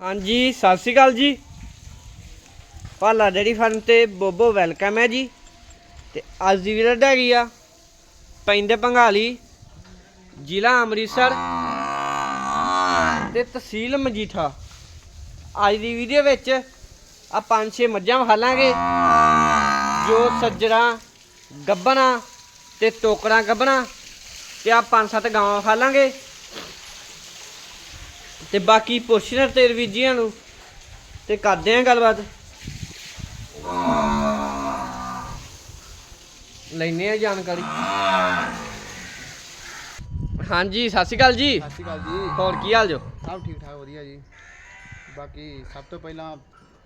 ਹਾਂਜੀ, ਸਤਿ ਸ਼੍ਰੀ ਅਕਾਲ ਜੀ। ਭਾਲਾ ਡੇਰੀ ਫਾਰਮ ਤੇ ਬੋਬੋ ਵੈਲਕਮ ਹੈ ਜੀ। ਤੇ ਅੱਜ ਦੀ ਵੀਡੀਓ ਹੈਗੀ ਆ, ਪੈਂਦੇ ਪੰਗਾਲੀ ਜ਼ਿਲ੍ਹਾ ਅੰਮ੍ਰਿਤਸਰ ਤੇ ਤਹਿਸੀਲ ਮਜੀਠਾ। ਅੱਜ ਦੀ ਵੀਡੀਓ ਵਿੱਚ ਆ ਪੰਜ ਛੇ ਮੱਝਾਂ ਵਿਖਾਲਾਂਗੇ, ਜੋ ਸੱਜਣਾ ਗੱਬਣਾ ਤੇ ਟੋਕਰਾਂ ਗੱਬਣਾ ਤੇ ਆ ਪੰਜ ਸੱਤ ਗਾਵਾਂ ਵਿਖਾਲਾਂਗੇ। ਤੇ ਬਾਕੀ ਪੁੱਛਣਾ ਤੇ ਰਵੀਜੀਆਂ ਨੂੰ ਤੇ ਕਰਦੇ ਆਂ ਗੱਲਬਾਤ। ਲੈਨੇ ਆ ਜਾਣਕਾਰੀ। ਹਾਂਜੀ ਸਤਿ ਸ਼੍ਰੀ ਅਕਾਲ ਜੀ। ਸਤਿ ਸ਼੍ਰੀ ਅਕਾਲ ਜੀ। ਹੋਰ ਕੀ ਹਾਲ ਜੋ? ਸਭ ਠੀਕ ਠਾਕ ਵਧੀਆ ਜੀ। ਬਾਕੀ ਸਭ ਤੋਂ ਪਹਿਲਾਂ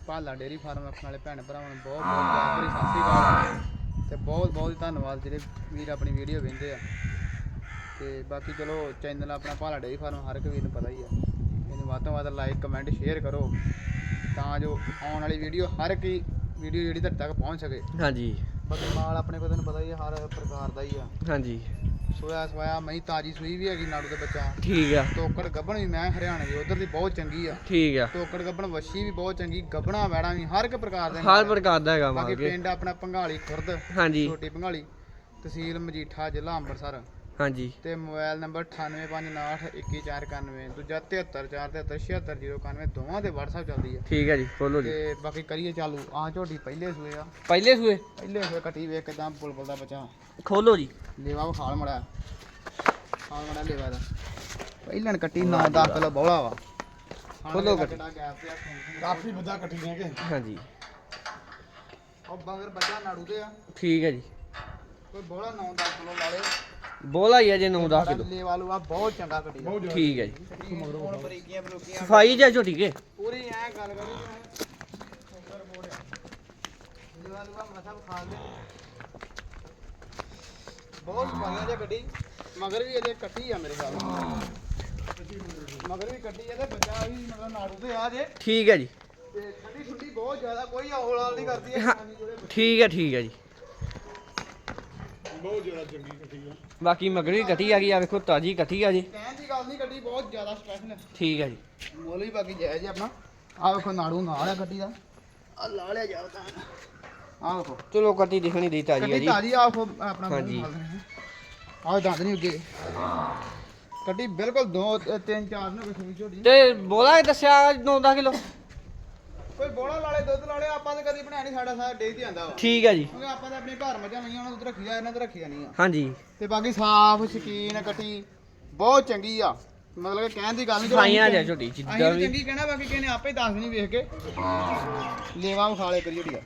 ਭਾਲਾ ਡੇਰੀ ਫਾਰਮ ਰੱਖਣ ਵਾਲੇ ਭੈਣ ਭਰਾਵਾਂ ਨੂੰ ਬਹੁਤ ਬਹੁਤ ਪਿਆਰ ਭਰੀ ਸਤਿ ਸ਼੍ਰੀ ਅਕਾਲ। ਤੇ ਬਹੁਤ ਬਹੁਤ ਧੰਨਵਾਦ ਜਿਹੜੇ ਵੀਰ ਆਪਣੀ ਵੀਡੀਓ ਵੇਖਦੇ ਆ। ਤੇ ਬਾਕੀ ਚਲੋ ਚੈਨਲ ਆਪਣਾ ਭਾਲਾ ਡੇਰੀ ਫਾਰਮ ਹਰ ਇੱਕ ਵੀਰ ਨੂੰ ਪਤਾ ਹੀ ਆ। ਇਹਨੂੰ ਵੱਧ ਤੋਂ ਵੱਧ ਲਾਈਕ ਕਮੈਂਟ ਸ਼ੇਅਰ ਕਰੋ ਤਾਂ ਜੋ ਆਉਣ ਵਾਲੀ ਵੀਡੀਓ ਹਰ ਇੱਕ ਵੀਡੀਓ ਜਿਹੜੀ ਤੁਹਾਡੇ ਤੱਕ ਪਹੁੰਚ ਸਕੇ। ਹਾਂਜੀ। ਬਾਕੀ ਮਾਲ ਆਪਣੇ ਕੋਲ ਤੁਹਾਨੂੰ ਪਤਾ ਹੀ ਆ ਹਰ ਪ੍ਰਕਾਰ ਦਾ ਹੀ ਆ। ਹਾਂਜੀ। ਸੋਇਆ ਸਵਾਇਆ ਮਈ ਤਾਜੀ ਸੂਈ ਵੀ ਹੈਗੀ ਨਾੜੂ ਦੇ ਬੱਚਾ। ਠੀਕ ਆ। ਤੋਕੜ ਗੱਭਣ ਵੀ ਮੈਂ ਹਰਿਆਣੇ ਦੀ ਉਧਰ ਦੀ ਬਹੁਤ ਚੰਗੀ ਆ। ਠੀਕ ਆ। ਟੋਕੜ ਗੱਬਣ ਵੱਛੀ ਵੀ ਬਹੁਤ ਚੰਗੀ ਗੱਬਣਾ ਵੈੜਾ ਵੀ ਹਰ ਇੱਕ ਪ੍ਰਕਾਰ ਦੇ ਹਰ। ਪ੍ਰਕਾਰ ਦਾ ਹੈਗਾ ਬਾਕੀ ਮਾਰਕੇ ਪਿੰਡ ਆਪਣਾ ਪੰਘਾਲੀ ਖੁਰਦ ਹਾਂਜੀ। ਛੋਟੀ ਪੰਘਾਲੀ ਤਹਿਸੀਲ ਮਜੀਠਾ ਜ਼ਿਲ੍ਹਾ ਅੰਮ੍ਰਿਤਸਰ। ਹਾਂਜੀ। ਤੇ ਮੋਬਾਈਲ ਨੰਬਰ 9859811491 ਦੂਜਾ 7343376091 ਦੋਵਾਂ ਦੇ WhatsApp ਚੱਲਦੀ ਆ। ਠੀਕ ਆ ਜੀ ਖੋਲੋ ਜੀ। ਤੇ ਬਾਕੀ ਕਰੀਏ ਚਾਲੂ। ਆਹ ਝੋਟੀ ਪਹਿਲੇ ਸੂਏ ਆ। ਪਹਿਲੇ ਸੂਏ? ਪਹਿਲੇ ਸੂਏ ਕੱਟੀ ਵੇਖ ਕਿਦਾਂ ਬੁਲਬੁਲ ਦਾ ਬੱਚਾ ਖੋਲੋ ਜੀ। ਲੇਵਾ ਵਿਖਾਲ ਮੜਾ। ਖਾਲ ਮੜਾ ਲੇਵਾ ਦਾ। ਪਹਿਲਾਂ ਕੱਟੀ 9-10 ਕਿਲੋ ਬੋਲਾ ਵਾ। ਖੋਲੋ ਕੱਟੀ। ਕਾਫੀ ਵੱਡਾ ਕੱਟੀ ਨੇ ਕਿ। ਹਾਂਜੀ। ਉਹ ਬਗਰ ਬੱਚਾ ਨਾੜੂ ਤੇ ਆ। ਠੀਕ ਹੈ ਜੀ। ਕੋਈ ਬੋਲਾ 9-10 ਕਿਲੋ ਲਾ ਲੇ ਬੋਲਾ ਹੀ ਆ ਜੇ 9-10 ਕਿਲੋ। ਲੈ ਵਾਲੂ ਆ ਬਹੁਤ ਚੰਗਾ ਦਾ ਠੀਕ ਹੈ ਜੀ। ਹੁਣ ਬਰੀਕੀਆਂ ਬਰੂਕੀਆਂ ਸਫ਼ਾਈ ਜਾਂ ਝੋਟੀ ਕੇ ਪੂਰੀ ਐ ਗੱਲ ਕਰੀ ਸ਼ੂਗਰ ਬੋਰਡ ਲੈ ਵਾਲੂ ਆ ਮਸਾ ਖਾ ਦੇ ਬਹੁਤ ਸਫਾਈਆਂ ਜੇ ਕੱਢੀ ਮਗਰ ਵੀ ਇਹਦੇ ਕੱਟੀ ਆ ਮੇਰੇ ਖਿਆਲ ਨਾਲ। ਮਗਰ ਵੀ ਕੱਟੀ ਆ ਤੇ ਬੱਚਾ ਵੀ ਮਤਲਬ ਨਾੜੂ ਤੇ ਆ ਜੇ। ਠੀਕ ਹੈ ਜੀ। ਤੇ ਠੰਡੀ ਠੁੰਡੀ ਬਹੁਤ ਜ਼ਿਆਦਾ ਕੋਈ ਹੌਲ ਹਾਲ ਨਹੀਂ ਕਰਦੀ। ਹਾਂ। ਇਹ ਠੀਕ ਹੈ ਠੀਕ ਹੈ ਜੀ। ਬਹੁਤ ਜ਼ਿਆਦਾ ਚੰਗੀ ਕੱਟੀ ਆ। ਬਾਕੀ ਮਗਰ ਵੀ ਕੱਟੀ ਆ ਗਈ ਆ ਵੇਖੋ ਤਾਜੀ ਕੱਟੀ ਆ ਜੀ। ਕਹਿਣ ਦੀ ਗੱਲ ਨਹੀਂ ਕੱਟੀ ਬਹੁਤ ਜ਼ਿਆਦਾ ਸਪੈਸ਼ਲ ਠੀਕ ਹੈ ਜੀ। ਮੁੱਲ ਵੀ ਬਾਕੀ ਜਾਇਜ਼ ਜੀ ਆਪਣਾ। ਆ ਵੇਖੋ ਨਾੜੂ ਨਾਲ ਆ ਕੱਟੀ ਦਾ। ਆ ਲਾ ਲਿਆ ਜਾ ਤਾਂ। ਆ ਵੇਖੋ। ਚਲੋ ਕੱਟੀ ਦਿਖਣੀ ਦੀ ਤਾਜੀ ਆ ਕੱਟੀ ਜੀ। ਤਾਜੀ ਆ ਵੇਖੋ ਆਪਣਾ ਹਾਂਜੀ। ਆ ਦੰਦ ਨਹੀਂ ਅੱਗੇ। ਕੱਟੀ ਬਿਲਕੁਲ ਦੋ ਤਿੰਨ ਚਾਰ ਨੇ ਕੋਈ ਸੁਣੀ ਝੋਟੀ। ਤੇ ਬੋਲਾ ਇਹ ਦੱਸਿਆ 9-10 ਕਿਲੋ। ਕੋਈ ਬੋਲਾ ਲਾਲੇ ਦੁੱਧ ਲਾਲੇ ਆਪਾਂ ਤਾਂ ਕਦੀ ਬਣਾਇਆ ਨਹੀਂ ਸਾਡਾ ਸਾਰਾ ਡੇ ਤੇ ਆਂਦਾ ਵਾ। ਠੀਕ ਹੈ ਜੀ। ਕਿਉਂਕਿ ਆਪਾਂ ਤਾਂ ਆਪਣੇ ਘਰ ਮੱਝਾਂ ਲਈਆਂ ਉਹਨਾਂ ਨੂੰ ਰੱਖੀਆਂ ਇਹਨਾਂ ਤੇ ਰੱਖੀਆਂ ਨਹੀਂ ਆ। ਹਾਂਜੀ। ਤੇ ਬਾਕੀ ਸਾਫ਼ ਸ਼ਕੀਨ ਕੱਟੀ ਬਹੁਤ ਚੰਗੀ ਆ। ਮਤਲਬ ਕਿ ਕਹਿਣ ਦੀ ਗੱਲ ਨਹੀਂ ਸਫਾਈਆਂ ਜਾਂ ਝੋਟੀ ਜਿੱਦਾਂ ਵੀ। ਚੰਗੀ ਕਹਿਣਾ ਬਾਕੀ ਕਿਸੇ ਨੇ ਆਪੇ ਦੱਸ ਨਹੀਂ ਵੇਖ ਕੇ। ਲੇਵਾ ਵਿਖਾਲੇ ਕਰੀ ਝੋਟੀ ਦਾ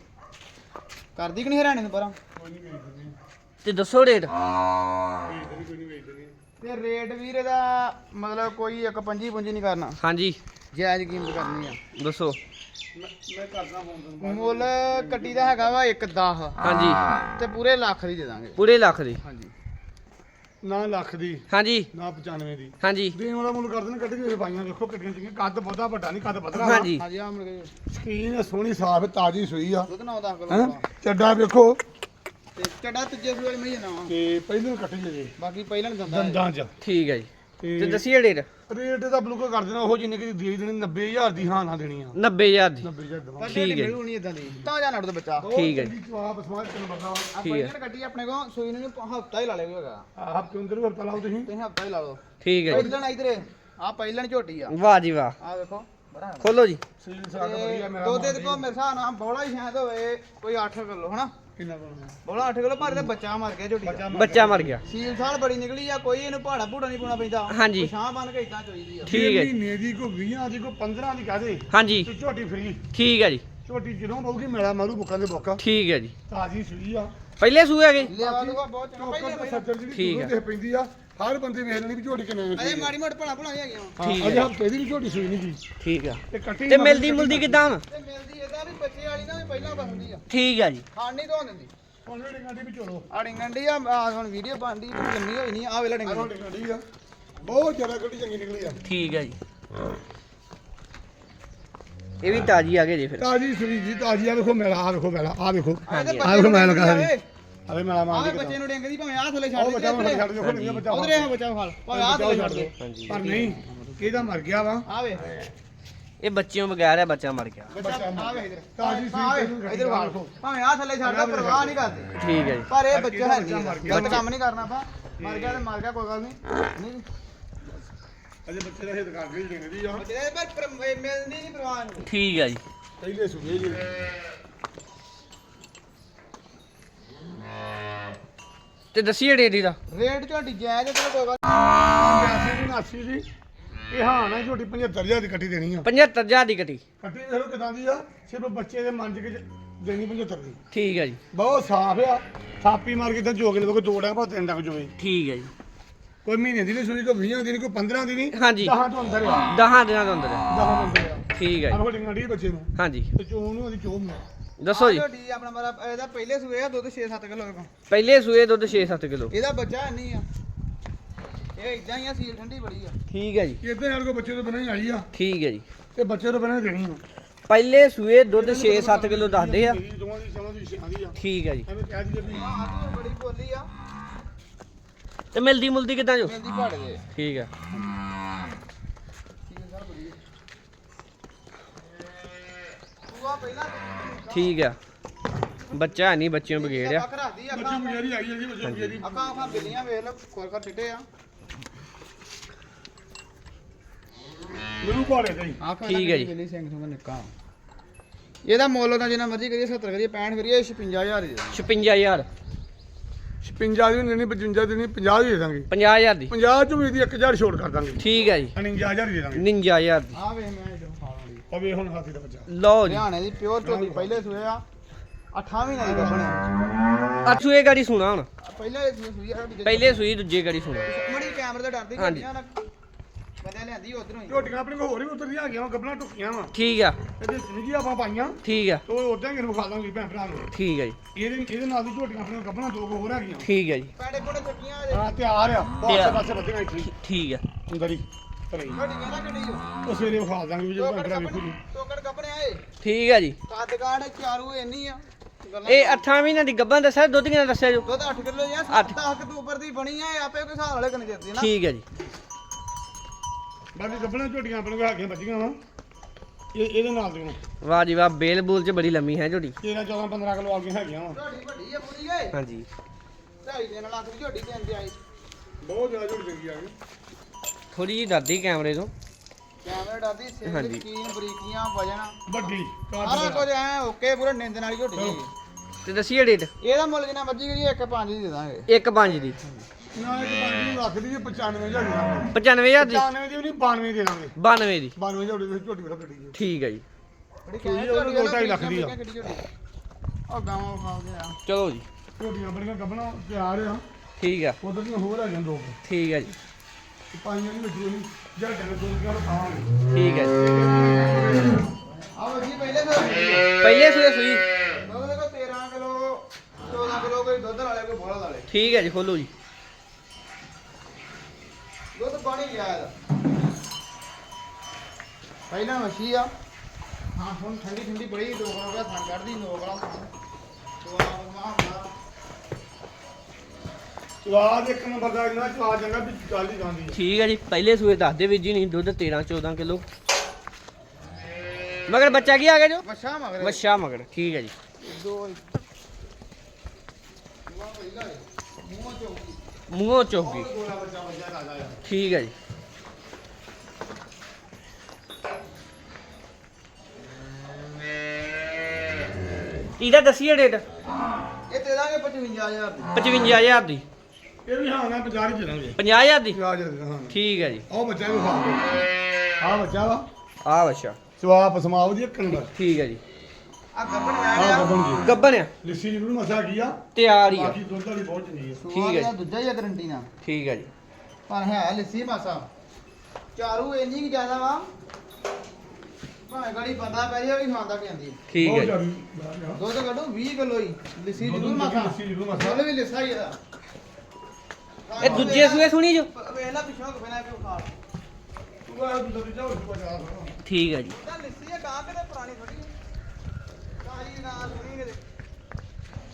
ਕਰਦੀ ਕਿ ਨਹੀਂ ਹਰਿਆਣੇ ਨੂੰ ਪਰਾਂ ਤੇ ਦੱਸੋ ਰੇਟ ਤੇ ਰੇਟ ਵੀਰ ਇਹਦਾ ਮਤਲਬ ਕੋਈ ਇੱਕ ਪੰਜੀ ਪੁੰਜੀ ਨਹੀਂ ਕਰਨਾ। ਹਾਂਜੀ। ਜਾਇਜ਼ ਕੀਮਤ ਕਰਨੀ ਆ। ਦੱਸੋ। ਮੈਂ ਕਰਦਾ ਫੋਨ ਮੁੱਲ ਕੱਟੀ ਦਾ ਹੈਗਾ ਵਾ 1 10 ਹਾਂਜੀ। ਤੇ ਪੂਰੇ ਲੱਖ ਦੀ ਦੇ ਦਾਂਗੇ। ਪੂਰੇ ਲੱਖ ਦੀ। ਹਾਂਜੀ। ਨਾ ਲੱਖ ਦੀ। ਹਾਂਜੀ। ਨਾ 95 ਦੀ। ਹਾਂਜੀ। ਦੇਣ ਵਾਲਾ ਮੁੱਲ ਕਰਦੇ ਨੇ ਕੱਢੀ ਹੋਈ ਪਾਈਆਂ ਦੇਖੋ ਕੱਟੀਆਂ ਚੰਗੀਆਂ ਕੱਦ ਬਹੁਤਾ ਵੱਡਾ ਨਹੀਂ ਕੱਦ ਪਤਲਾ। ਹਾਂਜੀ। ਹਾਂਜੀ ਆ ਮੁੜ ਕੇ ਸਕੀਨ ਸੋਹਣੀ ਸਾਫ਼ ਤਾਜੀ ਸੂਈ ਆ। ਦੁੱਧ ਨਾ 10 ਹੈਂ? ਕਿਲੋ ਚੱਡਾ ਵੇਖੋ। ਤੇ ਚੱਡਾ ਤੀਜੇ ਸੂਏ ਮੈਂ ਨਾ ਤੇ ਪਹਿਲੇ ਨੂੰ ਕੱਟੀ ਜੇ ਬਾਕੀ ਪਹਿਲਾਂ ਦੰਦਾਂ ਚ। ਠੀਕ ਹੈ ਜੀ। ਤੇ ਦੱਸੀਏ ਰੇਟ ਰੇਟ ਦਾ ਬਲੂਕੋ ਕਰ ਦੇਣਾ ਉਹ ਜਿੰਨੇ ਕਿ ਦੇ ਦੇਣੀ 90000 ਦੀ ਹਾਂ ਨਾ ਦੇਣੀ ਆ। 90000 ਦੀ। 90000 ਦਵਾ ਪਰ ਠੀਕ ਠੀਕ ਹੈ। ਮਿਲੂ ਨਹੀਂ ਇਦਾਂ ਦੀ। ਤਾਂ ਜਾ ਨੜ ਦਾ ਬੱਚਾ। ਠੀਕ ਹੈ ਜੀ। ਜਵਾਬ ਸਮਾਜ ਤੈਨੂੰ ਆ ਠੀਕ ਹੈ। ਪਹਿਲਾਂ ਕੱਟੀ ਆਪਣੇ ਕੋ ਸੂਈ ਨੂੰ ਹਫਤਾ ਹੀ ਲਾ ਲਿਓ ਹੈਗਾ। ਆਪ ਕਿਉਂ ਕਰੂ ਹਫਤਾ ਲਾਓ ਤੁਸੀਂ? ਤੁਸੀਂ ਹਫਤਾ ਹੀ ਲਾ ਲਓ। ਠੀਕ ਹੈ ਜੀ। ਪਹਿਲਾਂ ਇਧਰੇ ਆ ਪਹਿਲਾਂ ਝੋਟੀ ਆ। ਵਾਹ ਜੀ ਵਾਹ। ਆ ਵੇਖੋ ਬੜਾ। ਖੋਲੋ ਜੀ। ਸਰੀਰ ਸਾਡਾ ਵਧੀਆ ਮੇਰਾ ਦੋ ਦੇ ਕੋ ਮੇਰੇ ਹਿਸਾਬ ਨਾਲ ਬੋਲਾ ਹੀ ਸ਼ਾਇਦ ਹੋਵੇ ਕੋਈ 8 ਕਿਲੋ ਹਨਾ? ਕਿੰਨਾ ਬਣਦਾ ਬੋਲਾ 8 ਕਿਲੋ ਪਰ ਇਹਦਾ ਬੱਚਾ ਮਰ ਗਿਆ ਝੋਟੀ ਦਾ। ਬੱਚਾ ਮਰ ਗਿਆ। ਸੀਲ ਸਾਲ ਬੜੀ ਨਿਕਲੀ ਆ ਕੋਈ ਇਹਨੂੰ ਪਹਾੜਾ ਭੂੜਾ ਨਹੀਂ ਪਾਉਣਾ ਪੈਂਦਾ। ਹਾਂਜੀ। ਛਾਂ ਬਣ ਕੇ ਇਦਾਂ ਚੋਈਦੀ ਆ। ਠੀਕ ਹੈ ਜੀ। ਮਹੀਨੇ ਦੀ ਕੋ 20 ਦੀ ਕੋ 15 ਦੀ ਕਹਦੇ ਹਾਂਜੀ। ਤੇ ਝੋਟੀ ਫਰੀ। ਠੀਕ ਹੈ ਜੀ। ਝੋਟੀ ਜਦੋਂ ਬਹੂਗੀ ਮੇਲਾ ਮਾਰੂ ਬੁੱਕਾਂ ਦੇ ਬੁੱਕ। ਠੀਕ ਹੈ ਜੀ। ਤਾਜੀ ਸੂਈ ਆ। ਪਹਿਲੇ ਸੂਏ ਹੈਗੇ ਲਿਆ ਦੂਗਾ ਬਹੁਤ ਚੰਗਾ। ਚੌਕਰ ਪਹਿਲੇ ਤੇ ਪਹਿਲੇ ਸੱਜਰ ਜਿਹੜੀ ਠੀਕ ਆ। ਠੀਕ ਪੈਂਦੀ ਆ। ਹਰ ਬੰਦੇ ਵੇਖ ਲੈਣੀ ਵੀ ਝੋਟੀ ਕਿੰਨੇ ਅਜੇ। ਮਾੜੀ ਮੋਟ ਭਣਾ ਭਣਾ ਹੈਗੀਆਂ। ਵਾਂ। ਠੀਕ ਹਾਂ, ਅਜੇ ਆ। ਹਫ਼ਤੇ ਦੀ ਵੀ ਝੋਟੀ ਸੂਈ ਨਹੀਂ ਦੀ ਠੀਕ ਆ। ਤੇ ਕੱਟੀ ਤੇ ਮਿਲਦੀ ਮੁਲਦੀ ਕਿਦਾਂ ਤੇ ਮਿਲਦੀ ਇਹਦਾ ਵੀ ਬੱਚੇ ਵਾਲੀ ਨਾ ਵੀ ਪਹਿਲਾਂ ਬੰਦੀ ਆ। ਠੀਕ ਆ ਜੀ। ਖਾਣ ਨਹੀਂ ਧੋਣ ਦਿੰਦੀ। ਜਿਹੜੀ ਗਾਡੀ ਵੀ ਚਲੋ ਆ ਡਿੰਗੰਡੀ ਆ ਆਹ ਹੁਣ ਵੀਡੀਓ ਬਣਦੀ ਤੇ ਜੰਮੀ ਹੋਈ ਨਹੀਂ ਆ ਵੇਲਾ ਡਿੰਗੰਡੀ ਹੁਣ ਗਾਡੀ ਆ। ਬਹੁਤ ਜ਼ਿਆਦਾ ਗੱਡੀ ਚੰਗੀ ਨਿਕਲੀ ਆ। ਠੀਕ ਆ ਜੀ। ਇਹ ਵੀ ਤਾਜੀ ਆ ਗਏ ਜੀ ਫਿਰ। ਤਾਜੀ ਸੂਈ ਜੀ ਤਾਜੀ ਆ ਵੇਖੋ ਮੇਲਾ ਆ ਵੇਖੋ ਮੇਲਾ ਆ ਵੇਖੋ। ਹਾਂਜੀ। ਆਹ ਵੇਖੋ ਮੈਂ ਲਗਾ ਰਹੀ ਅਰੇ ਮੇਲਾ ਆਹ ਮਾਰ ਬੱਚੇ ਨੂੰ ਡਿੰਗਦੀ ਭਾਵੇਂ ਆ ਥੱਲੇ ਉਹ ਛੱਡ ਬੱਚਾ ਦੇ ਹੁਣ ਛੱਡ ਦਿਓ ਨਹੀਂ ਬੱਚਾ ਉਧਰੇ ਆ ਬੱਚਾ ਖਾਲ ਭਾਵੇਂ ਆ ਥੱਲੇ ਛੱਡ ਦੇ ਹਾਂਜੀ ਪਰ ਨਹੀਂ ਇਹਦਾ ਮਰ ਗਿਆ ਵਾ? ਆ ਵੇ ਇਹ ਬੱਚਿਆਂ ਬਗੈਰ ਹੈ ਬੱਚਾ ਮਰ ਗਿਆ। ਬੱਚਾ ਆ ਵੇ ਇਧਰ। ਤਾਜ਼ੀ ਸੂਈ ਆ ਵੇ ਤੈਨੂੰ ਇਧਰ ਵਾਲ ਭਾਵੇਂ ਆ ਥੱਲੇ ਛੱਡਦਾ ਪਰਵਾਹ ਨਹੀਂ ਕਰਦੇ। ਠੀਕ ਹੈ ਜੀ। ਪਰ ਇਹ ਬੱਚਾ ਹੈ ਨਹੀਂ ਮਰ ਗਲਤ ਕੰਮ ਨਹੀਂ ਕਰਨਾ ਆਪਾਂ। ਮਰ ਗਿਆ ਤੇ ਮਰ ਗਿਆ ਕੋਈ ਗੱਲ ਨਹੀਂ। ਨਹੀਂ ਅਜੇ ਬੱਚੇ ਦਾ ਹਿੱਤ ਕਰ ਲਈ ਦੇਣੇ ਦੀ ਆ। ਬੱਚੇ ਦੇ ਪਰ ਪਰ ਮਿਲਦੀ ਨਹੀਂ ਪਰਵਾਹ ਨਹੀਂ ਠੀਕ ਹੈ ਜੀ। ਪਹਿਲੇ ਸੂਏ ਜੀ। ਤੇ ਦੱਸੀਏ ਡੇਰੀ ਦਾ। ਰੇਟ ਝੋਟੀ ਜਾਇਜ਼ ਤੇ ਕੋਈ ਗੱਲ 82 ਦੀ 80 ਦੀ ਇਹ ਹਾਂ ਨਾ ਝੋਟੀ 75000 ਦੀ ਕੱਟੀ ਦੇਣੀ ਆ। 75000 ਦੀ ਕਟੀ। ਕੱਟੀ ਦੇਖੋ ਕਿਦਾਂ ਦੀ ਆ ਸਿਰਫ ਬੱਚੇ ਦੇ ਮਨ ਕੇ ਦੇਣੀ 75 ਦੀ। ਠੀਕ ਹੈ ਜੀ। ਬਹੁਤ ਸਾਫ਼ ਆ। ਥਾਪੀ ਮਾਰ ਕੇ ਤਾਂ ਜੋਗ ਲੈ ਕੋਈ ਦੋ ਡੰਗ ਭਾਵੇਂ ਤਿੰਨ ਡੰਗ ਜੋਵੇ ਠੀਕ ਹੈ ਜੀ। ਕੋਈ ਮਹੀਨੇ ਦੀ ਨਹੀਂ ਸੁਣੀ ਕੋਈ 20 ਦੀ ਨਹੀਂ ਕੋਈ 15 ਦੀ ਨਹੀਂ ਹਾਂਜੀ। 10 ਤੋਂ ਅੰਦਰ ਆ। 10 ਦਿਨਾਂ ਦੇ ਅੰਦਰ 10 ਤੋਂ ਅੰਦਰ ਆ। ਠੀਕ ਹੈ ਜੀ। ਅੜੀ ਬੱਚੇ ਨੂੰ। ਹਾਂਜੀ। ਤੇ ਚੋਣ ਨੂੰ ਉਹਦੀ ਚੋਣ ਨੂੰ ਦੱਸੋ ਜੀ। ਝੋਟੀ ਆਪਣਾ ਮਾਰਾ ਇਹਦਾ ਪਹਿਲੇ ਸੂਏ ਆ ਦੁੱਧ 6-7 ਕਿਲੋ ਕੋ ਪਹਿਲੇ ਸੂਏ ਦੁੱਧ 6-7 ਕਿਲੋ। ਇਹਦਾ ਬੱਚਾ ਨਹੀਂ ਆ। ਇਹ ਇਦਾਂ ਹੀ ਆ ਸੀਲ ਠੰਡੀ ਬੜੀ ਆ। ਠੀਕ ਹੈ ਜੀ। ਇਦਾਂ ਯਾਰ ਕੋਈ ਬੱਚੇ ਤੋਂ ਬਿਨਾਂ ਹੀ ਆਈ ਆ। ਠੀਕ ਹੈ ਜੀ। ਤੇ ਬੱਚੇ ਤੋਂ ਬਿਨਾਂ ਹੀ ਦੇਣੀ ਆ। ਪਹਿਲੇ ਸੂਏ ਦੁੱਧ 6-7 ਕਿਲੋ ਦੱਸਦੇ ਆ। ਮੇਰੀ ਦੋਵਾਂ ਦੀ ਸਮਾਂ ਦੀ ਸ਼ਾਦੀ ਆ। ਠੀਕ ਹੈ ਜੀ। ਐਵੇਂ ਕਹਿ ਦਈਏ ਵੀ ਆ ਤੂੰ ਬੜੀ ਬੋਲੀ ਆ। ਤੇ ਮਿਲਦੀ ਮੁਲਦੀ ਕਿਦਾਂ ਜੋ? ਮਿਲਦੀ ਭਾੜੇ ਦੇ ਠੀਕ ਹੈ ਤੂੰ ਆ ਪਹਿਲਾਂ ਠੀਕ ਆ। ਬੱਚਾ ਨਹੀਂ ਬੱਚਿਆਂ ਬਗੇੜ ਆ। ਅੱਖ ਰੱਖਦੀ ਬੱਚੀ ਅੱਖਾਂ ਮੁਜਰੀ ਆਈ ਆ ਜੀ ਬੱਚੇ ਮੁਜਰੀ ਅੱਖਾਂ ਅੱਖਾਂ ਬਿੱਲੀਆਂ ਵੇਖ ਲੋ ਕੋਰ ਕੋਰ ਚਿੱਟੇ ਆ। ਮੈਨੂੰ ਭਾੜੇ ਤੇ ਹੀ। ਅੱਖਾਂ ਠੀਕ ਹੈ ਜੀ। ਬਿੱਲੀ ਸਿੰਘ ਤੋਂ ਨਿੱਕਾ ਇਹਦਾ ਮੁੱਲ ਤਾਂ ਜਿੰਨਾ ਮਰਜ਼ੀ ਕਰੀਏ 70 ਕਰੀਏ 65 ਕਰੀਏ 56000 ਦੀ 56000 56 ਦੀ ਨਹੀਂ 55 ਦੀ ਨਹੀਂ 50 ਦੀ ਦੇ ਦਾਂਗੇ। 50000 ਦੀ। 50 ਚੋਂ ਵੀ ਇਹਦੀ 1000 ਛੋਟ ਕਰ ਦਾਂਗੇ। ਠੀਕ ਹੈ ਜੀ। 59000 ਦੀ ਦੇ ਦਾਂਗੇ। 59000 ਦੀ। ਆ ਵੇ ਮੈਂ ਅਵੇ ਹੁਣ ਹਾਥੀ ਦਾ ਬੱਚਾ ਲਓ ਜੀ। ਹਰਿਆਣੇ ਦੀ ਪਿਓਰ ਝੋਟੀ ਪਹਿਲੇ ਸੂਏ ਆ 8 ਮਹੀਨੇ ਦੀ ਗੱਭਣ ਅੱਠੂ ਇਹ ਗਾੜੀ ਸੁਣਾ ਹੁਣ। ਪਹਿਲੇ ਸੂਈ ਆ ਦੂਜੇ ਪਹਿਲੇ ਸੂਈ ਦੂਜੇ ਗਾੜੀ ਸੁਣਾ। ਮੜੀ ਕੈਮਰੇ ਤੋਂ ਡਰਦੀ ਹਾਂਜੀ। ਨਾ ਬੰਦੇ ਲਿਆਂਦੀ ਉਧਰੋਂ ਹੀ। ਝੋਟੀਆਂ ਆਪਣੇ ਕੋਲ ਹੋਰ ਵੀ ਉਤਰਦੀਆਂ ਆ ਗਈਆਂ ਗੱਬਲਾਂ ਟੁੱਕੀਆਂ ਵਾ। ਠੀਕ ਆ। ਇਹਦੇ ਜਿੰਦਗੀ ਆਪਾਂ ਪਾਈਆਂ। ਠੀਕ ਆ। ਤੇ ਉਦਾਂ ਹੀ ਵਿਖਾ ਦਾਂਗੇ ਭੈਣ ਭਰਾ ਨੂੰ। ਠੀਕ ਹੈ ਜੀ। ਇਹਦੇ ਇਹਦੇ ਨਾਲ ਦੀ ਝੋਟੀਆਂ ਆਪਣੇ ਕੋਲ ਗੱਬਲਾਂ ਦੋ ਕੁ ਹੋਰ ਆ ਗਈਆਂ ਠੀਕ ਹੈ ਜੀ। ਪੈੜੇ ਕੋੜੇ ਚੱਕੀਆਂ ਆ ਤਿਆਰ ਆ। ਪਾਸੇ ਪਾਸੇ ਵੱਧੀਆਂ ਇੱਥੇ ਠੀਕ ਆ। ਅੰਦਰ ਹੀ। ਗੱਡੀਆਂ ਨਾ ਗੱਡੀ ਉਹ ਸਵੇਰੇ ਵਿਖਾ ਦਾਂਗੇ ਵੀ ਜਦੋਂ ਭੈਣ ਭਰਾ ਵੇਖੂ ਜੀ ਟੋਕਰ ਕੱਪੜੇ ਆਏ। ਠੀਕ ਆ ਜੀ। ਕੱਦ ਕਾੜ ਚਾਰੂ ਇੰਨੀ ਆ ਗੱਲਾਂ ਇਹ 8 ਮਹੀਨਿਆਂ ਦੀ ਗੱਬਾਂ ਦੱਸਿਆ ਦੁੱਧ ਕਿੰਨਾ ਦੱਸਿਆ ਜੋ? ਦੁੱਧ 8 ਕਿਲੋ ਜਾਂ ਅੱਠ। 7 ਅਕਤੂਬਰ ਦੀ ਬਣੀ ਆ ਇਹ ਆਪੇ ਕੋਈ ਹਿਸਾਬ ਵਾਲੇ ਕਨੇ ਦਿੱਤੀ ਨਾ। ਠੀਕ ਹੈ ਜੀ। ਬਾਕੀ ਗੱਬਲਾਂ ਝੋਟੀਆਂ ਆਪਣੇ ਕੋਲ ਹੈਗੀਆਂ ਬੱਚੀਆਂ ਵਾ। ਇਹ ਇਹਦੇ ਨਾਲ ਦੀਆਂ। ਵਾਹ ਜੀ ਵਾਹ ਬੇਲ ਬੂਲ ਚ ਬੜੀ ਲੰਮੀ ਹੈ ਝੋਟੀ। 13 14 15 ਕਿਲੋ ਆ ਗਈਆਂ ਹੈਗੀਆਂ ਵਾ। ਝੋਟੀ ਵੱਡੀ ਆ ਪੂਰੀ ਏ ਹਾਂਜੀ। ਢਾਈ ਦਿਨ ਲੱਖ ਦੀ ਝੋਟੀ ਦੇਣ ਦੀ ਆਈ ਬਹੁਤ ਜ਼ਿਆਦਾ ਝੋਟੀ ਚੰਗੀ ਆ ਗਈ। ਥੋੜੀ ਜੀ ਡਰਦੀ ਕੈਮਰੇ ਤੋਂ। ਕੈਮਰੇ ਡਰਦੀ ਸਿੰਘ ਹਾਂਜੀ। ਕੀਨ ਬਰੀਕੀਆਂ ਵਜਨ। ਵੱਡੀ ਸਾਰਾ ਕੁਝ ਐ ਓਕੇ ਪੂਰਾ ਨਿੰਦ ਨਾਲ ਹੀ ਝੋਟੀ ਹੈਗੀ। ਤੇ ਦੱਸੀਏ ਡੇਟ? ਇਹਦਾ ਮੁੱਲ ਜਿੰਨਾ ਮਰਜ਼ੀ ਕਰੀਏ ਇੱਕ ਪੰਜ ਦੀ ਦੇ ਦਾਂਗੇ। 1 5 ਦੀ। ਨਾ ਇੱਕ ਪੰਜ ਨੂੰ ਰੱਖ ਦਈਏ 95000 ਦੀ ਦਾਂਗੇ 95000 ਦੀ? 95 ਦੀ ਵੀ ਨਹੀਂ 92 ਦੇ ਦਾਂਗੇ। 92 ਦੀ। 92 ਝੋਟੀ ਦੀ ਝੋਟੀ ਬੜਾ ਵੱਡੀ ਹੈ ਠੀਕ ਹੈ ਜੀ। ਬੜੀ ਸੂਈ ਕਹਿ ਉਹਨੂੰ ਝੋਟੀ ਦੋ ਢਾਈ ਲੱਖ ਦੀ ਆ। ਕਿੱਡੀ ਝੋਟੀ ਉਹ ਗਾਵਾਂ ਖਾਉਂਦੇ ਆ। ਚਲੋ ਜੀ। ਝੋਟੀਆਂ ਬੜੀਆਂ ਗੱਬਣਾ ਤਿਆਰ ਆ। ਠੀਕ ਆ। ਉਧਰ ਦੀਆਂ ਹੋਰ ਆ ਜਾਂ ਦੋ। ਕੁ। ਠੀਕ ਹੈ ਜੀ। ਤੇ ਪਾਈਆਂ ਦੀ ਨਹੀਂ ਦੋ ਠੀਕ ਹੈ ਜੀ ਆਹ ਜੀ ਪਹਿਲੇ ਤਾਂ ਪਹਿਲੇ ਸੂਏ ਸੂਈ। ਦੁੱਧ ਦੇਖੋ 13 ਕਿਲੋ 14 ਕਿਲੋ ਕੋਈ ਦੁੱਧ ਵਾਲੇ ਕੋਈ ਬੋਲਾ ਵਾਲੇ ਠੀਕ ਹੈ ਜੀ ਖੋਲੋ ਜੀ। ਦੁੱਧ ਪਾਣੀ ਗਿਆ ਇਹਦਾ। ਪਹਿਲਾਂ ਮੱਛੀ ਆ। ਹਾਂ ਹੁਣ ਠੰਡੀ ਠੰਡੀ ਬੜੀ ਦੋ ਦਾ ਥਣ ਕੱਢਦੀ ਨੋਕ ਵਾਲਾ ਸਵਾਦ ਇੱਕ ਨੰਬਰ ਦਾ ਇੰਨਾ ਸਵਾਦ ਚੰਗਾ ਵੀ ਗੱਲ ਹੀ ਜਾਂਦੀ ਹੈ ਠੀਕ ਹੈ ਜੀ ਪਹਿਲੇ ਸੂਏ ਦੱਸਦੇ ਵੀ ਜੀ ਨਹੀਂ ਦੁੱਧ 13 14 ਕਿਲੋ। ਮਗਰ ਬੱਚਾ ਕੀ ਆ ਗਿਆ ਜੋ? ਮੱਛਾ ਮਗਰੇ ਮੱਛਾ ਮਗਰ ਠੀਕ ਹੈ ਜੀ। ਦੋ ਮੂੰਹ ਠੀਕ ਹੈ ਜੀ। ਇਹਦਾ ਦੱਸੀਏ ਡੇਟ? ਇਹ ਦੇ ਦਾਂਗੇ 55000 ਦੀ। 55000 ਦੀ। ਇਹ ਵੀ ਹਾਂ ਨਾ 50 ਹੀ ਦੇਣਗੇ 50000 ਦੀ? 50 ਦੇ ਹਾਂ। ਠੀਕ ਹੈ ਜੀ। ਉਹ ਬੱਚਾ ਵੀ ਖਾ ਆ ਬੱਚਾ ਵਾ। ਆ ਬੱਚਾ। ਸਵਾਪ ਸਮਾਉ ਦੀ ਇੱਕ ਨੰਬਰ ਠੀਕ ਹੈ ਜੀ। ਆ ਗੱਬਣ ਆ ਗੱਬਣ ਜੀ। ਗੱਬਨ ਆ। ਲਿੱਸੀ ਜ਼ਰੂਰ ਮਸਾ ਕੀ ਆ? ਤਿਆਰ ਹੀ ਆ। ਬਾਕੀ ਦੁੱਧ ਵਾਲੀ ਬਹੁਤ ਚੰਗੀ ਹੈ ਠੀਕ ਹੈ ਹੈ ਜੀ। ਦੂਜਾ ਹੀ ਆ ਗਰੰਟੀ ਨਾਲ। ਠੀਕ ਹੈ ਜੀ। ਪਰ ਹੈ ਲੱਸੀ ਮਾਸਾ। ਚਾਰੂ ਇੰਨੀ ਕਿ ਜ਼ਿਆਦਾ ਵਾ। ਭਾਵੇਂ ਗਾੜੀ ਬੰਦਾ ਪੈ ਜਾਵੇ ਵੀ ਖਾਂਦਾ ਪਿਆਂਦੀ ਠੀਕ ਹੈ ਬਹੁਤ ਜੀ। ਜ਼ਿਆਦਾ ਦੁੱਧ ਕੱਢੂ 20 ਕਿਲੋ ਹੀ। ਲੱਸੀ ਜ਼ਰੂਰ ਮਾਸਾ। ਲੱਸੀ ਜ਼ਰੂਰ ਮਸਾ। ਮੁੱਲ ਵੀ ਲਿਸਾ ਹੀ ਇਹਦਾ ਇਹ ਦੂਜੇ ਸੂਏ ਸੁਣੀ ਜੋ? ਵੇਖ ਲੈ ਪਿੱਛੋਂ ਕਿ ਬਿਨਾ ਕਿਉਂ ਖਾ ਤੂੰ ਆ ਦੁੱਧ ਦੀ ਜਾਓ ਤੂੰ ਜਾ ਠੀਕ ਹੈ ਜੀ। ਤਾਂ ਲੱਸੀ ਆ ਗਾਂ ਕਿਤੇ ਪੁਰਾਣੀ ਥੋੜੀ ਕਾਹੀ ਨਾ ਸੁਣੀ ਕਿਤੇ।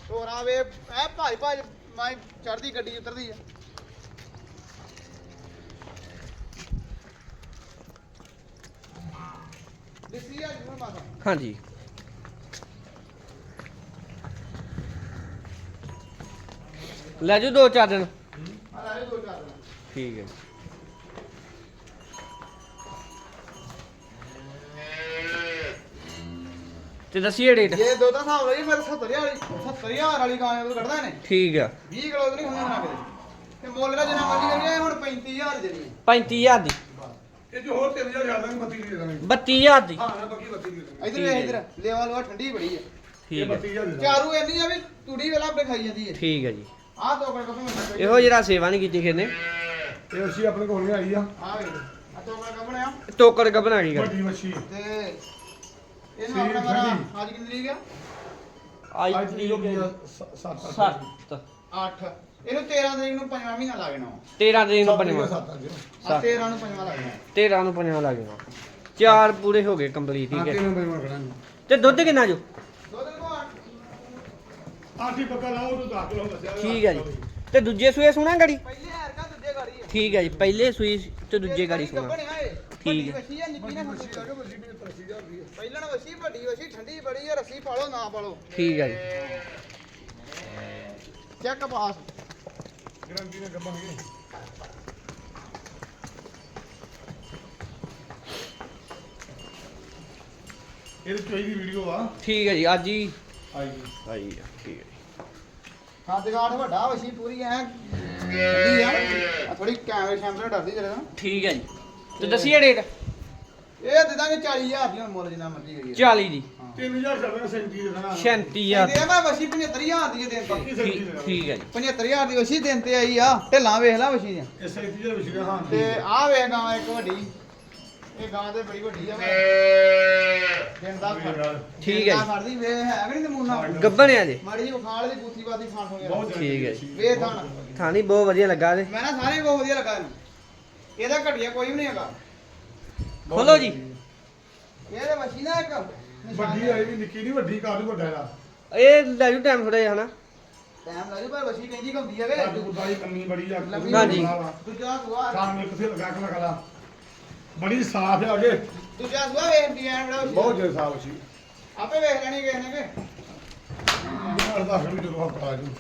ਤੋਰਾ ਵੇ ਐ ਭਾਈ ਭਾਈ ਮੈਂ ਚੜਦੀ ਗੱਡੀ ਉਤਰਦੀ ਆ। ਦੇਸੀ ਆ ਜੀ ਮਾਤਾ। ਹਾਂਜੀ। ਲੈ ਜਾਓ ਦੋ ਚਾਰ ਦਿਨ ਆ ਲੈ ਦੋ ਚਾਰ ਦਿਨ। ਠੀਕ ਹੈ। ਤੇ ਦੱਸੀਏ ਡੇਟ ਇਹ ਦੋ ਤਾਂ ਹਿਸਾਬ ਲਈ ਮੇਰੇ 70000 ਵਾਲੀ 70000 ਵਾਲੀ ਗਾਂ ਉਹ ਕੱਢਦਾ ਨੇ ਠੀਕ ਆ। 20 ਕਿਲੋ ਨਹੀਂ ਹੁੰਦੇ ਨਾ ਕਿਤੇ ਤੇ ਮੁੱਲ ਦਾ ਜਿੰਨਾ ਮਰਜ਼ੀ ਕਰੀਏ ਹੁਣ 35000 ਦੇਣੀ 35000 ਦੀ। ਇਹ ਜੋ ਹੋਰ 3000 ਜ਼ਿਆਦਾ ਨਹੀਂ 32 ਦੇ ਦੇਣਗੇ 32000 ਦੀ। ਹਾਂ ਨਾ ਬਾਕੀ 32 ਦੇ ਦੇਣਗੇ ਇਧਰ ਵੇਖ ਇਧਰ ਲੇਵਾ ਲੋਆ ਠੰਡੀ ਬੜੀ ਆ ਠੀਕ ਹੈ। 32000 ਦੇ ਦੇਣਗੇ ਚਾਰੂ ਇੰਨੀ ਆ ਵੀ ਤੁੜੀ ਵੇਲਾ ਆਪੇ ਖਾਈ ਜਾਂਦੀ ਹੈ। ਠੀਕ ਹੈ ਜੀ। ਆਹ ਦੋ ਕੋਲ ਕੱਪੜੇ ਇਹੋ ਜਿਹੜਾ ਸੇਵਾ ਨਹੀਂ ਕੀਤੀ ਖੇਨੇ ਇਹ ਅਸੀਂ ਆਪਣੇ ਕੋਲ ਨਹੀਂ ਆਈ ਆ। ਆ। ਵੇ ਟੋਕਰ ਕੀ ਕਰ ਵੱਡੀ ਮੱਛੀ। ਤੇ ਇਹਨੂੰ ਆਪਣਾ ਮਾਰਾ ਠੰਡੀ। ਅੱਜ ਕਿੰਨੀ ਤਰੀਕ ਆ? ਆਈ ਅੱਜ ਦੀ ਹੋ ਗਈ। 7 7 8 ਇਹਨੂੰ 13 ਤਰੀਕ ਨੂੰ ਪੰਜਵਾਂ ਮਹੀਨਾ ਲੱਗਣਾ 13 ਦਿਨ ਨੂੰ ਪੰਜਵਾਂ। 7 ਅੱਜ ਆ 13 ਨੂੰ ਪੰਜਵਾਂ ਲੱਗਣਾ 13 ਨੂੰ ਪੰਜਵਾਂ ਲੱਗ ਜਾਣਾ ਚਾਰ ਪੂਰੇ ਹੋ ਗਏ ਕੰਪਲੀਟ ਠੀਕ ਹੈ। ਕਰਾਂਗਾ ਤੇ ਦੁੱਧ ਕਿੰਨਾ ਜੋ? ਦੋ ਦਿਨ ਕੋ ਆਸੀ ਪੱਕਾ ਲਾਓ ਤੂੰ 10 ਕਿਲੋ ਦੱਸਿਆ ਠੀਕ ਹੈ ਜੀ। ਤੇ ਦੂਜੇ ਸੂਏ ਸੁਣਾ ਗੜੀ? ਪਹਿਲੇ ਠੀਕ ਹੈ ਜੀ ਪਹਿਲੇ ਸੂਈ ਤੇ ਦੂਜੇ ਗਾੜੀ ਸੁਣਾ। ਠੀਕ ਹੈ। ਵੱਡੀ ਵਸੀ ਆ ਨਿੱਕੀ ਨਾ ਮੱਛੀ ਆ ਕੇ ਮੱਛੀ ਵੀ 80000 ਦੀ ਹੈ ਪਹਿਲਾਂ ਵਸੀ ਵੱਡੀ ਵਸੀ ਠੰਡੀ ਬੜੀ ਆ ਰੱਸੀ ਪਾਲੋ ਨਾ ਪਾਲੋ ਠੀਕ ਹੈ ਜੀ। ਚੈੱਕ ਪਾਸ ਇਹ ਚੋਈ ਦੀ ਵੀਡੀਓ ਆ। ਠੀਕ ਹੈ ਜੀ ਅੱਜ ਹੀ। ਆਈ ਆਈ ਆ, ਠੀਕ ਹੈ ਹੱਥ ਗਾਠ ਵੱਡਾ ਵਸੀ ਪੂਰੀ ਐ। ਠੰਡੀ ਆ। ਥੋੜੀ ਕੈਮਰੇ ਸ਼ੈਮਰੇ ਡਰਦੀ ਜਰੇ ਨਾ ਠੀਕ ਹੈ ਜੀ। ਤੇ ਦੱਸੀਏ ਡੇਟ ਇਹ ਦੇ ਦਾਂਗੇ 40000 ਦੀ ਹੁਣ ਮੁੱਲ ਜਿੰਨਾ ਮਰਜ਼ੀ ਕਰੀਏ। 40 ਦੀ। 3000 ਚੱਲਣਾ 37 ਦੇ ਦੇਣਾ 36000 ਦੇ। ਮੈਂ ਵਸੀ 75000 ਦੀ ਦੇਣ ਬਾਕੀ ਤੇ 37 ਦੇ ਦੇਣਾ ਠੀਕ ਹੈ ਜੀ। 75000 ਦੀ ਵਸੀ ਦੇਣ ਤੇ ਆਈ ਆ। ਢਿੱਲਾਂ ਵੇਖ ਲੈ ਵਸੀ ਦੀਆਂ। ਇਹ 37000 ਵਿੱਚ ਦੇ ਹਾਂ। ਤੇ ਆਹ ਵੇਖ ਇੱਕ ਵੱਡੀ। ਇਹ ਗਾਂ ਤੇ ਬੜੀ ਵੱਡੀ ਆ ਦਿਨ ਦਾ ਠੀਕ ਹੈ ਜੀ। ਫੜਦੀ ਵੇ ਹੈ ਕਿ ਨਹੀਂ ਨਮੂਨਾ। ਗੱਬਣਿਆ ਜੀ। ਮਾੜੀ ਜਿਹੀ ਵਿਖਾਲ ਦੀ ਬੂਥੀ ਬਾਤੀ ਖਾਣ ਹੋ ਗਿਆ। ਠੀਕ ਹੈ ਜੀ। ਵੇ ਥਾਣ ਥਾਣੀ ਬਹੁਤ ਵਧੀਆ ਲੱਗਾ ਤੇ ਮੈਂ ਨਾ ਸਾਰੇ ਬਹੁਤ ਵਧੀਆ ਲੱਗਾ ਇਹਨੂੰ। ਇਹਦਾ ਘਟਿਆ ਕੋਈ ਵੀ ਨਹੀਂ ਹੈਗਾ। ਖੋਲੋ ਜੀ। ਇਹਦੇ ਵਸੀ ਨਾ ਇੱਕ ਵੱਡੀ ਆਈ ਵੀ ਨਿੱਕੀ ਨਹੀਂ ਵੱਡੀ ਕਾਦੂ ਵੱਡਾ ਇਹਦਾ? ਇਹ ਲੈ ਜੂ ਟਾਈਮ ਥੋੜਾ ਜਿਹਾ ਹਨਾ? ਟਾਈਮ ਲੱਗੂ ਪਰ ਵਸੀ ਕਹਿੰਦੀ ਹੁੰਦੀ ਹੈ ਵੇ। ਕਾਦੂ ਕੁੱਤਾ ਕੰਨੀ ਬੜੀ ਆ ਲੰਮੀ ਹਾਂਜੀ। ਦੂਜਾ ਸੁਆ ਵਿੱਚ ਕਿੱਥੇ ਲਗਾ ਕੇ ਲਗਾ ਬੜੀ ਸਾਫ਼ ਹੈ ਅਗੇ। ਦੂਜਾ ਸੁਆ ਵੇਖ ਡਿਜ਼ਾਈਨ ਬੜਾ ਵਧੀਆ। ਬਹੁਤ ਜ਼ਿਆਦਾ ਸਾਫ਼ ਸੀ। ਆਪੇ ਵੇਖ ਲੈਣੀ ਕਿਸੇ ਨੇ ਕਿ। ਬਿਮਾਰ ਦਾ ਫਿਰ ਜਦੋਂ ਹਫਤਾ ਜੀ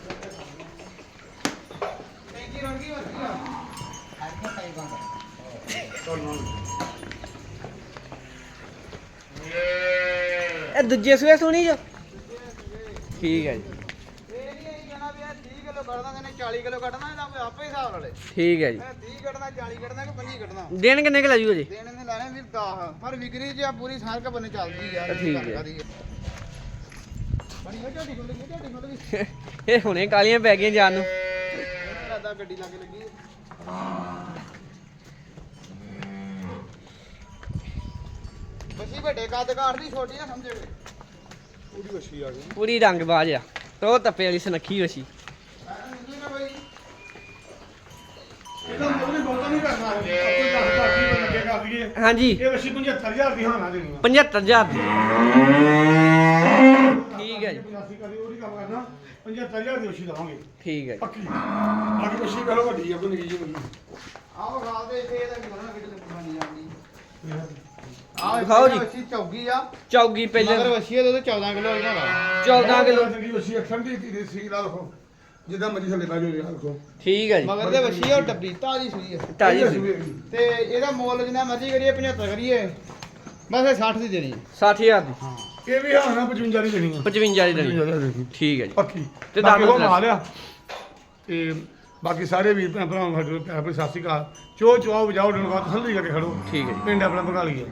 ਟੈਂਕੀ ਵਰਤੀ ਆ ਇਹ ਦੂਜੇ ਸੂਏ ਸੁਣੀ ਜੋ? ਠੀਕ ਹੈ ਜੀ ਇਹ ਨਹੀਂ ਇਹ ਕਹਿਣਾ ਵੀ ਇਹ 30 ਕਿਲੋ ਕੱਢਦਾ ਤੇ 40 ਕਿਲੋ ਕੱਢਣਾ ਇਹਦਾ ਕੋਈ ਆਪੇ ਹਿਸਾਬ ਨਾਲੇ ਠੀਕ ਹੈ ਜੀ। ਇਹ 30 ਕੱਢਣਾ 40 ਕੱਢਣਾ ਕਿ 25 ਕੱਢਣਾ? ਦਿਨ ਕਿੰਨੇ ਕੁ ਲੈ ਜੂ ਜੀ? ਦੇਣੇ ਨੇ ਲੈਣੇ ਵੀਰ 10 ਪਰ ਵਿਕਰੀ ਜੀ ਆ ਪੂਰੀ ਸਾਰ ਕ ਬੰਨੇ ਚੱਲਦੀ ਯਾਰ ਠੀਕ ਹੈ। ਬੜੀ ਹੋ ਝੋਟੀ ਖੁੱਲ ਗਈ ਝੋਟੀ ਖੁੱਲ ਗਈ। ਇਹ ਹੁਣੇ ਕਾਲੀਆਂ ਪੈ ਗਈਆਂ ਜਾਨ ਨੂੰ। ਦਾਦਾ ਗੱਡੀ ਲੱਗ ਲੱਗੀ ਬੱਚੀ ਵੱਡੇ ਕੱਦ ਕਾਠ ਦੀ ਛੋਟੀ ਨਾ ਸਮਝੇ ਪੂਰੀ ਵਸ਼ੀ ਆ ਗਈ। ਪੂਰੀ ਰੰਗਬਾਜ਼ ਆ। ਤੋ ਤੱਪੇ ਵਾਲੀ ਸੁਨੱਖੀ ਵਸੀ ਇਹਦਾ ਮਤਲਬ ਬਹੁਤਾ ਨਹੀਂ ਕਰਨਾ ਹੈ ਕੋਈ ਦੱਸ ਦੱਸ ਕੀ ਲੱਗੇ ਕਰ ਦਈਏ ਹਾਂਜੀ। ਇਹ ਵਸ਼ੀ 75000 ਦੀ ਹਾਨਾ ਦੇਣੀ ਆ। 75000 ਦੀ। ਠੀਕ ਹੈ ਜੀ। 85 ਕਰੀ ਉਹ ਨਹੀਂ ਕੰਮ ਕਰਨਾ। 75000 ਦੀ ਵਸ਼ੀ ਦਵਾਂਗੇ। ਠੀਕ ਹੈ ਜੀ। ਪੱਕੀ। ਬਾਕੀ ਵਸ਼ੀ ਪਹਿਲਾਂ ਵੱਡੀ ਆ ਕੋਈ ਨਿੱਕੀ ਜਿਹੀ ਵੱਡੀ ਆਓ ਖਾ ਦੇ ਫੇਰ ਤਾਂ ਕਿਹਨਾਂ ਕਿਤੇ ਬਣੀ ਜਾਂਦੀ ਆਹ ਵਿਖਾਓ ਜੀ। ਬੱਚੀ ਚੌਗੀ ਆ। ਚੌਗੀ ਮਗਰ ਪਹਿਲੇ ਇਹਦੇ ਤੋਂ 14 ਕਿਲੋ ਇਹਨਾਂ ਦਾ 14 ਕਿਲੋ। ਚੰਗੀ ਵਸ਼ੀ ਆ, ਠੰਡੀ ਧੀਰੇ ਸੀ ਲਾ ਲਖੋ ਜਿੱਦਾਂ ਮਰਜ਼ੀ ਥੱਲੇ ਬੈ ਜਾਓ ਯਾਰ ਕੋ ਠੀਕ ਹੈ ਜੀ। ਮਗਰ ਦੇ ਆ ਉਹ ਡੱਬੀ ਤਾਜੀ ਸੂਈ ਆ। ਤਾਜੀ ਸੀ ਤੇ ਇਹਦਾ ਮੁੱਲ ਜਿੰਨਾ ਮਰਜ਼ੀ ਕਰੀਏ 75 ਕਰੀਏ। ਬਸ ਇਹ 60 ਦੀ ਦੇਣੀ 60000 ਦੀ। ਹਾਂ। ਇਹ ਵੀ ਹਾਨਾ 55 ਦੀ ਦੇਣੀ ਆ। 55 ਦੀ ਦੇਣੀ 55 ਦੀ ਦੇਣੀ ਠੀਕ ਹੈ ਜੀ। ਪੱਕੀ ਤੇ ਦਾਮ ਬਾਕੀ ਉਹ ਦੱਸ। ਮਾਲ ਆ। ਤੇ ਬਾਕੀ ਸਾਰੇ ਵੀਰ ਭੈਣ ਭਰਾਵਾਂ ਨੂੰ ਸਾਡੇ ਪਿਆਰ ਭਰੀ ਸਤਿ ਸ਼੍ਰੀ ਅਕਾਲ। ਚੋ ਚੋ ਵਜਾਓ ਡਨ ਬਾਤ ਸੰਧੀ ਕਰਕੇ ਖੜੋ। ਠੀਕ ਹੈ ਜੀ। ਪਿੰਡ ਆਪਣਾ ਬਣਾ ਲਈਏ।